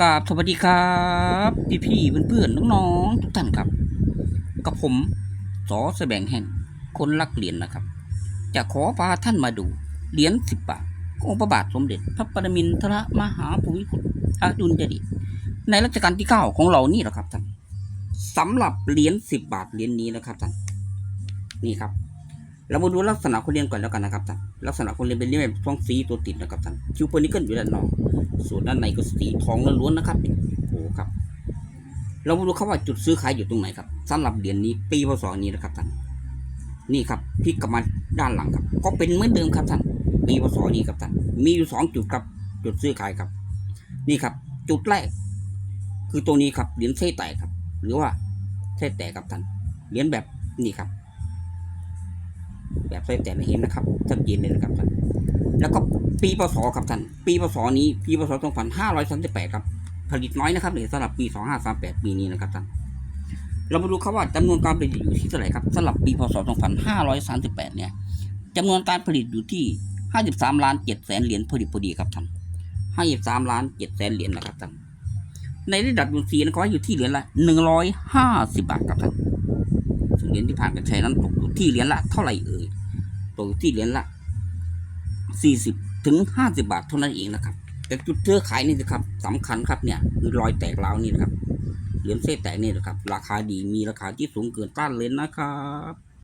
กราบสวัสดีครับพี่พี่เพื่อนๆน้องๆทุกท่านครับ กับผมสอแสบงแห่งคนรักเหรียญนะครับ จะขอพาท่านมาดูเหรียญสิบบาทของพระบาทสมเด็จ พระปรมินทรมหาภูมิพลอดุลยเดชในรัชกาลที่เก้าของเรานี่แหละครับท่านสำหรับเหรียญสิบบาทเหรียญนี้นะครับท่านนี่ครับ เรามาดูลักษณะคนเรียนก่อนแล้วกันนะครับท่านลักษณะคนเรียนเป็นเรียนแบบท้องสีตัวติดนะครับท่านคิวเปอร์นิเกิลอยู่ด้านนอกส่วนด้านในก็สีทองล้วนๆนะครับโอ้ครับ เรามาดูครับว่าจุดซื้อขายอยู่ตรงไหนครับสำหรับเหรียญนี้ปีพศนี้นะครับท่านนี่ครับพลิกกลับมาด้านหลังครับ ก็เป็นเหมือนเดิมครับท่านปีพศนี้ครับท่านมีอยู่สองจุดครับจุดซื้อขายครับ นี่ครับ จุดแรก คือตัวนี้ครับเหรียญเส้แตกครับ หรือว่าเส้แตกครับท่านเหรียญแบบนี่ครับ แบบเส้แตกให้เห็นนะครับชัดเจนเลยนะครับท่านแล้วก็ปีพศครับท่านปีพศนี้ปีพศ2538ครับ ผลิตน้อยนะครับในสำหรับปี2538ปีนี้นะครับท่านเรามาดูครับว่าจำนวนการผลิตอยู่ที่เท่าไหร่ครับสำหรับปีพศ2538เนี่ยจำนวนการผลิตอยู่ที่53ล้าน7แสนเหรียญพอดีพอดีครับท่าน53ล้าน7แสนเหรียญนะครับท่านในระดับยูซีนะครับอยู่ที่เหรียญละ150บบาทครับท่าน เหรียญที่ผ่านการใช้นั้นตกอยู่ที่เหรียญละเท่าไหร่เอ่ยตกอยู่ที่เหรียญละสี่สิบถึงห้าสิบาทเท่านั้นเองนะครับ แต่จุดเทือขายนี่นะครับสำคัญครับเนี่ยคือรอยแตกร้าวนี่นะครับเหรียญเส้นแตกนี่นะครับ ราคาดีมีราคาที่สูงเกินต้านเลยนะครับ